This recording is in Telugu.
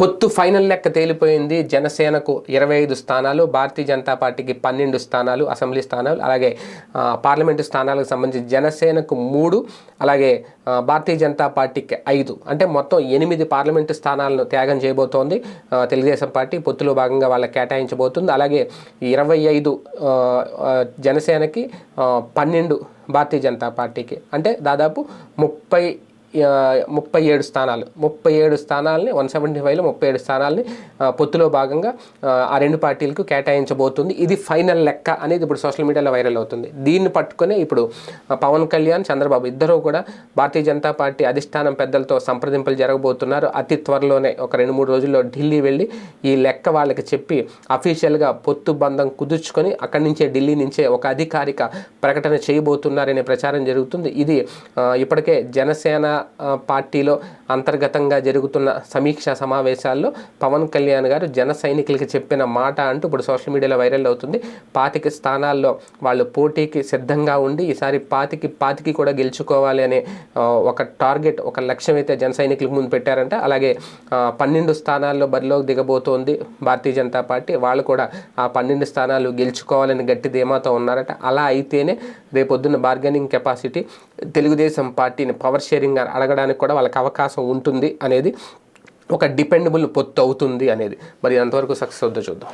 పొత్తు ఫైనల్ లెక్క తేలిపోయింది. జనసేనకు ఇరవై ఐదు స్థానాలు భారతీయ జనతా పార్టీకి పన్నెండు స్థానాలు అసెంబ్లీ స్థానాలు అలాగే పార్లమెంటు స్థానాలకు సంబంధించి జనసేనకు మూడు అలాగే భారతీయ జనతా పార్టీకి ఐదు. అంటే మొత్తం ఎనిమిది పార్లమెంటు స్థానాలను త్యాగం చేయబోతోంది. తెలుగుదేశం పార్టీ పొత్తులో భాగంగా వాళ్ళకి కేటాయించబోతుంది. అలాగే ఇరవై ఐదు జనసేనకి పన్నెండు భారతీయ జనతా పార్టీకి. అంటే దాదాపు ముప్పై ముప్పై ఏడు స్థానాలు. ముప్పై ఏడు స్థానాలని వన్ సెవెంటీ ఫైవ్లో ముప్పై ఏడు స్థానాలని పొత్తులో భాగంగా ఆ, రెండు పార్టీలకు కేటాయించబోతుంది. ఇది ఫైనల్ లెక్క అనేది ఇప్పుడు సోషల్ మీడియాలో వైరల్ అవుతుంది. దీన్ని పట్టుకునే ఇప్పుడు పవన్ కళ్యాణ్ చంద్రబాబు ఇద్దరూ కూడా భారతీయ జనతా పార్టీ అధిష్టానం పెద్దలతో సంప్రదింపులు జరగబోతున్నారు. అతి త్వరలోనే ఒక రెండు మూడు రోజుల్లో ఢిల్లీ వెళ్ళి ఈ లెక్క వాళ్ళకి చెప్పి అఫీషియల్గా పొత్తు బంధం కుదుర్చుకొని అక్కడి నుంచే ఢిల్లీ నుంచే ఒక అధికారిక ప్రకటన చేయబోతున్నారనే ప్రచారం జరుగుతుంది. ఇది ఇప్పటికే జనసేన పార్టీలో అంతర్గతంగా జరుగుతున్న సమీక్షా సమావేశాల్లో పవన్ కళ్యాణ్ గారు జన సైనికులకి చెప్పిన మాట అంటూ ఇప్పుడు సోషల్ మీడియాలో వైరల్ అవుతుంది. పాతిక స్థానాల్లో వాళ్ళు పోటీకి సిద్ధంగా ఉండి ఈసారి పాతికి పాతికి కూడా గెలుచుకోవాలి అనే ఒక టార్గెట్ ఒక లక్ష్యం అయితే జన సైనికులకు ముందు పెట్టారంట. అలాగే పన్నెండు స్థానాల్లో బరిలోకి దిగబోతోంది భారతీయ జనతా పార్టీ. వాళ్ళు కూడా ఆ పన్నెండు స్థానాలు గెలుచుకోవాలని గట్టి ధీమాతో ఉన్నారట. అలా అయితేనే రేపొద్దున్న బార్గెనింగ్ కెపాసిటీ తెలుగుదేశం పార్టీని పవర్ షేరింగ్ అడగడానికి కూడా వాళ్ళకి అవకాశం ఉంటుంది అనేది ఒక డిపెండబుల్ పొత్తు అవుతుంది అనేది. మరి ఎంతవరకు సక్సెస్ అవుతుందో చూద్దాం.